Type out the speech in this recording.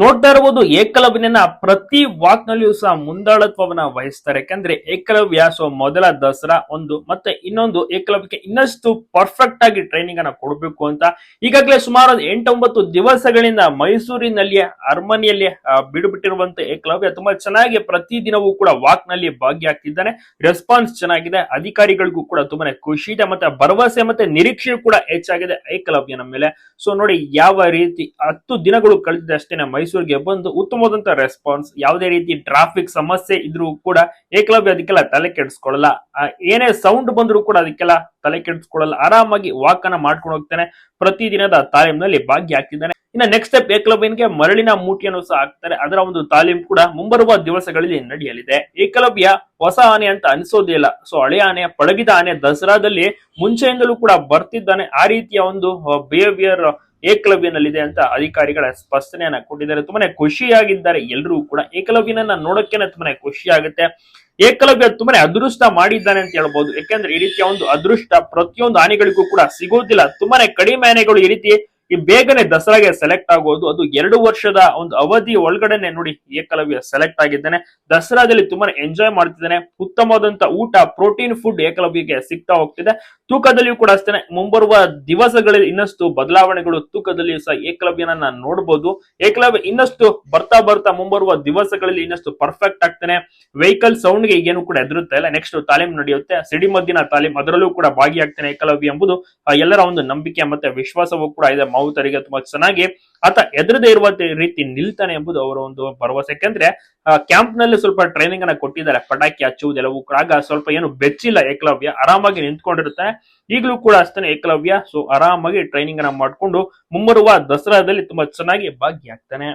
ನೋಡ್ತಾ ಇರಬಹುದು ಏಕಲವ್ಯನ ಪ್ರತಿ ವಾಕ್ ನಲ್ಲಿಯೂ ಸಹ ಮುಂದಾಳತ್ವವನ್ನ ವಹಿಸ್ತಾರೆ. ಯಾಕಂದ್ರೆ ಏಕಲವ್ಯ ಸೊ ಮೊದಲ ದಸರಾ ಒಂದು, ಮತ್ತೆ ಇನ್ನೊಂದು ಏಕಲವ್ಯಕ್ಕೆ ಇನ್ನಷ್ಟು ಪರ್ಫೆಕ್ಟ್ ಆಗಿ ಟ್ರೈನಿಂಗ್ ಅನ್ನ ಕೊಡಬೇಕು ಅಂತ ಈಗಾಗಲೇ ಸುಮಾರು ಎಂಟೊಂಬತ್ತು ದಿವಸಗಳಿಂದ ಮೈಸೂರಿನಲ್ಲಿ ಅರಮನೆಯಲ್ಲಿ ಬಿಡುಬಿಟ್ಟಿರುವಂತ ಏಕಲವ್ಯ ತುಂಬಾ ಚೆನ್ನಾಗಿ ಪ್ರತಿದಿನವೂ ಕೂಡ ವಾಕ್ನಲ್ಲಿ ಭಾಗಿಯಾಗ್ತಿದ್ದಾನೆ. ರೆಸ್ಪಾನ್ಸ್ ಚೆನ್ನಾಗಿದೆ, ಅಧಿಕಾರಿಗಳಿಗೂ ಕೂಡ ತುಂಬಾನೇ ಖುಷಿ ಇದೆ, ಮತ್ತೆ ಭರವಸೆ ಮತ್ತೆ ನಿರೀಕ್ಷೆ ಕೂಡ ಹೆಚ್ಚಾಗಿದೆ ಏಕಲವ್ಯನ ಮೇಲೆ. ಸೊ ನೋಡಿ, ಯಾವ ರೀತಿ ಹತ್ತು ದಿನಗಳು ಕಳೆದಿದೆ ಅಷ್ಟೇನೆ ಮೈಸೂರಿಗೆ ಬಂದು ಉತ್ತಮವಾದಂತ ರೆಸ್ಪಾನ್ಸ್ ಯಾವುದೇ ರೀತಿ ಟ್ರಾಫಿಕ್ ಸಮಸ್ಯೆ ಇದ್ರೂ ಕೂಡ ಏಕಲವ್ಯ ಅದಕ್ಕೆಲ್ಲ ತಲೆ ಕೆಡಿಸ್ಕೊಳ್ಳಲ್ಲ. ಏನೇ ಸೌಂಡ್ ಬಂದ್ರು ಕೂಡ ಅದಕ್ಕೆಲ್ಲ ತಲೆ ಕೆಡಿಸ್ಕೊಳ್ಳಲ್ಲ. ಆರಾಮಾಗಿ ವಾಕನ ಮಾಡ್ಕೊಂಡು ಹೋಗ್ತಾನೆ. ಪ್ರತಿದಿನದ ತಾಲೀಮ್ನಲ್ಲಿ ಭಾಗಿಯಾಗ್ತಿದ್ದಾನೆ ಇನ್ನು ನೆಕ್ಸ್ಟ್ ಸ್ಟೆಪ್ ಏಕಲವ್ಯನಿಗೆ ಮರಳಿನ ಮೂಟಿಯನ್ನು ಸಹ ಹಾಕ್ತಾರೆ. ಅದರ ಒಂದು ತಾಲೀಮ್ ಕೂಡ ಮುಂಬರುವ ದಿವಸಗಳಲ್ಲಿ ನಡೆಯಲಿದೆ. ಏಕಲವ್ಯ ಹೊಸ ಆನೆ ಅಂತ ಅನಿಸೋದೇ ಇಲ್ಲ. ಸೊ ಹಳೆ ಆನೆ, ಪಳಗಿದ ಆನೆ ದಸರಾದಲ್ಲಿ ಮುಂಚೆಯಿಂದಲೂ ಕೂಡ ಬರ್ತಿದ್ದಾನೆ. ಆ ರೀತಿಯ ಒಂದು ಬಿಹೇವಿಯರ್ ಏಕಲವ್ಯನಲ್ಲಿದೆ ಅಂತ ಅಧಿಕಾರಿಗಳ ಸ್ಪಷ್ಟನೆಯನ್ನ ಕೊಟ್ಟಿದ್ದಾರೆ. ತುಂಬಾನೇ ಖುಷಿಯಾಗಿದ್ದಾರೆ ಎಲ್ಲರೂ ಕೂಡ. ಏಕಲವ್ಯನನ್ನ ನೋಡೋಕೆನೆ ತುಂಬಾನೇ ಖುಷಿ ಆಗುತ್ತೆ ಏಕಲವ್ಯ ತುಂಬಾನೇ ಅದೃಷ್ಟ ಮಾಡಿದ್ದಾನೆ ಅಂತ ಹೇಳ್ಬೋದು. ಯಾಕೆಂದ್ರೆ ಈ ರೀತಿಯ ಒಂದು ಅದೃಷ್ಟ ಪ್ರತಿಯೊಂದು ಆನೆಗಳಿಗೂ ಕೂಡ ಸಿಗೋದಿಲ್ಲ. ತುಂಬಾನೇ ಕಡಿಮೆ ಆನೆಗಳು ಈ ರೀತಿ ಈ ಬೇಗನೆ ದಸರಾಗೆ ಸೆಲೆಕ್ಟ್ ಆಗೋದು ಅದು ಎರಡು ವರ್ಷದ ಒಂದು ಅವಧಿ ಒಳಗಡೆನೆ ನೋಡಿ ಏಕಲವ್ಯ ಸೆಲೆಕ್ಟ್ ಆಗಿದ್ದಾನೆ. ದಸರಾದಲ್ಲಿ ತುಂಬಾನೇ ಎಂಜಾಯ್ ಮಾಡ್ತಿದ್ದಾನೆ. ಉತ್ತಮವಾದಂತ ಊಟ ಪ್ರೋಟೀನ್ ಫುಡ್ ಏಕಲವ್ಯಗೆ ಸಿಗ್ತಾ ಹೋಗ್ತಿದೆ. ತೂಕದಲ್ಲಿಯೂ ಕೂಡ ಅಷ್ಟೇ ಮುಂಬರುವ ದಿವಸಗಳಲ್ಲಿ ಇನ್ನಷ್ಟು ಬದಲಾವಣೆಗಳು ತೂಕದಲ್ಲಿ ಸಹ ಏಕಲವ್ಯನನ್ನ ನೋಡಬಹುದು ಏಕಲವ್ಯ ಇನ್ನಷ್ಟು ಬರ್ತಾ ಬರ್ತಾ ಮುಂಬರುವ ದಿವಸಗಳಲ್ಲಿ ಇನ್ನಷ್ಟು ಪರ್ಫೆಕ್ಟ್ ಆಗ್ತಾನೆ. ವೆಹಿಕಲ್ ಸೌಂಡ್ಗೆ ಈಗೇನು ಕೂಡ ಎದುರುತ್ತಾ ಇಲ್ಲ. ನೆಕ್ಸ್ಟ್ ತಾಲೀಮ್ ನಡೆಯುತ್ತೆ. ಸಿಡಿಮದ್ದಿನ ತಾಲೀಮ್ ಅದರಲ್ಲೂ ಕೂಡ ಭಾಗಿಯಾಗ್ತಾನೆ ಏಕಲವ್ಯ ಎಂಬುದು ಎಲ್ಲರ ಒಂದು ನಂಬಿಕೆ ಮತ್ತೆ ವಿಶ್ವಾಸವೂ ಕೂಡ ಇದೆ. ಮಾವುತರಿಗೆ ತುಂಬಾ ಚೆನ್ನಾಗಿ ಆತ ಎದುರದೇ ಇರುವ ರೀತಿ ನಿಲ್ತಾನೆ ಎಂಬುದು ಅವರ ಒಂದು ಭರವಸೆ. ಯಾಕಂದ್ರೆ ಕ್ಯಾಂಪ್ನಲ್ಲಿ ಸ್ವಲ್ಪ ಟ್ರೈನಿಂಗ್ ಅನ್ನ ಕೊಟ್ಟಿದ್ದಾರೆ. ಪಟಾಕಿ ಹಚ್ಚುವುದೆಲ್ಲವೂ ಕೂಡ ಆಗ ಸ್ವಲ್ಪ ಏನು ಬೆಚ್ಚಿಲ್ಲ ಏಕಲವ್ಯ, ಆರಾಮಾಗಿ ನಿಂತ್ಕೊಂಡಿರುತ್ತೆ. ಈಗಲೂ ಕೂಡ ಅಷ್ಟೇ ಏಕಲವ್ಯ. ಸೊ ಆರಾಮಾಗಿ ಟ್ರೈನಿಂಗ್ ಅನ್ನ ಮಾಡ್ಕೊಂಡು ಮುಂಬರುವ ದಸರಾದಲ್ಲಿ ತುಂಬಾ ಚೆನ್ನಾಗಿ ಭಾಗಿಯಾಗ್ತಾನೆ.